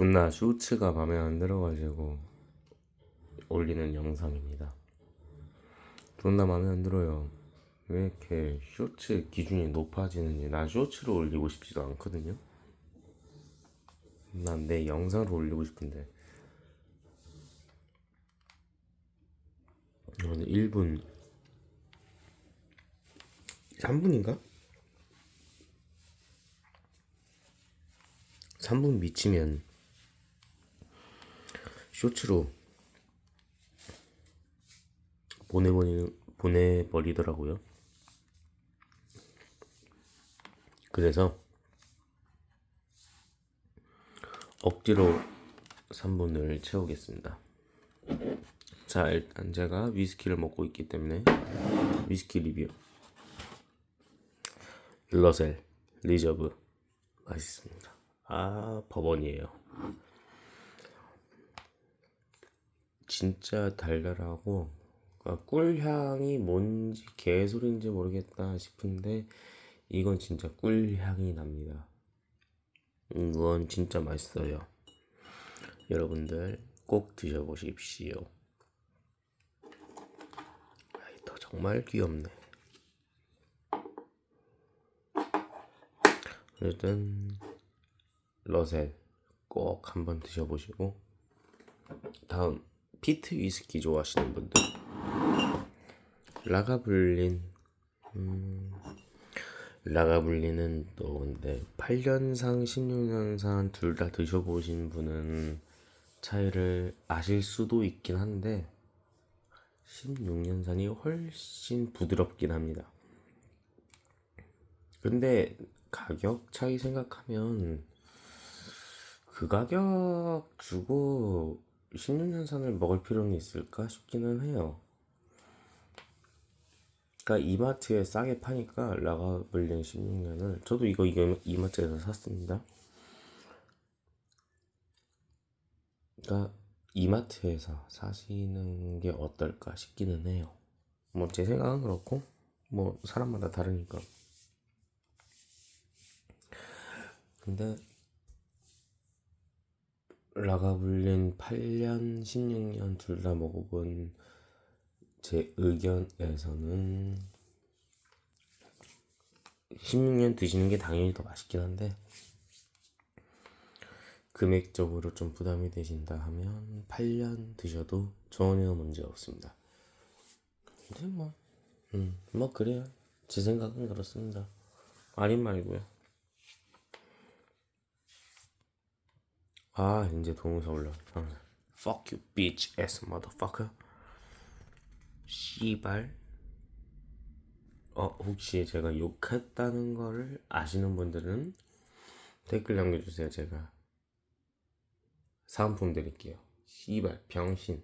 존나 쇼츠가 맘에 안 들어가지고 올리는 영상입니다. 존나 맘에 안 들어요. 왜 이렇게 쇼츠 기준이 높아지는지 난 쇼츠로 올리고 싶지도 않거든요. 난 내 영상으로 올리고 싶은데 오늘 1분 3분인가? 3분 미치면 쇼츠로 보내버리, 보내버리더라고요. 그래서 억지로 3분을 채우겠습니다. 자, 일단 제가 위스키를 먹고 있기 때문에 위스키 리뷰. 러셀 리저브 맛있습니다. 아, 법원이에요. 진짜 달달하고 그러니까 꿀향이 뭔지 개소리인지 모르겠다 싶은데 이건 진짜 꿀향이 납니다. 이건 진짜 맛있어요. 여러분들 꼭 드셔보십시오. 라이터 정말 귀엽네. 어쨌든 러셀 꼭 한번 드셔보시고 다음 피트 위스키 좋아하시는 분들 라가블린 음, 라가블린은 또 근데 8년상 16년상 둘 다 드셔보신 분은 차이를 아실 수도 있긴 한데 16년산이 훨씬 부드럽긴 합니다. 근데 가격 차이 생각하면 그 가격 주고 16년산을 먹을 필요는 있을까 싶기는 해요. 그러니까 이마트에 싸게 파니까 라가블린 16년을 저도 이거 이거 이마트에서 샀습니다. 그러니까 이마트에서 사시는 게 어떨까 싶기는 해요. 뭐 제 생각은 그렇고 뭐 사람마다 다르니까. 근데 라가블린 8년, 16년 둘 다 먹어본 제 의견에서는 16년 드시는 게 당연히 더 맛있긴 한데 금액적으로 좀 부담이 되신다 하면 8년 드셔도 전혀 문제 없습니다. 근데 뭐, 음, 뭐 그래요. 제 생각은 그렇습니다. 아닌 말고요. 아 이제 동영상 올라. 아, Fuck you, bitch ass motherfucker. 씨발. 어 혹시 제가 욕했다는 거를 아시는 분들은 댓글 남겨주세요. 제가 사은품 드릴게요. 씨발 병신.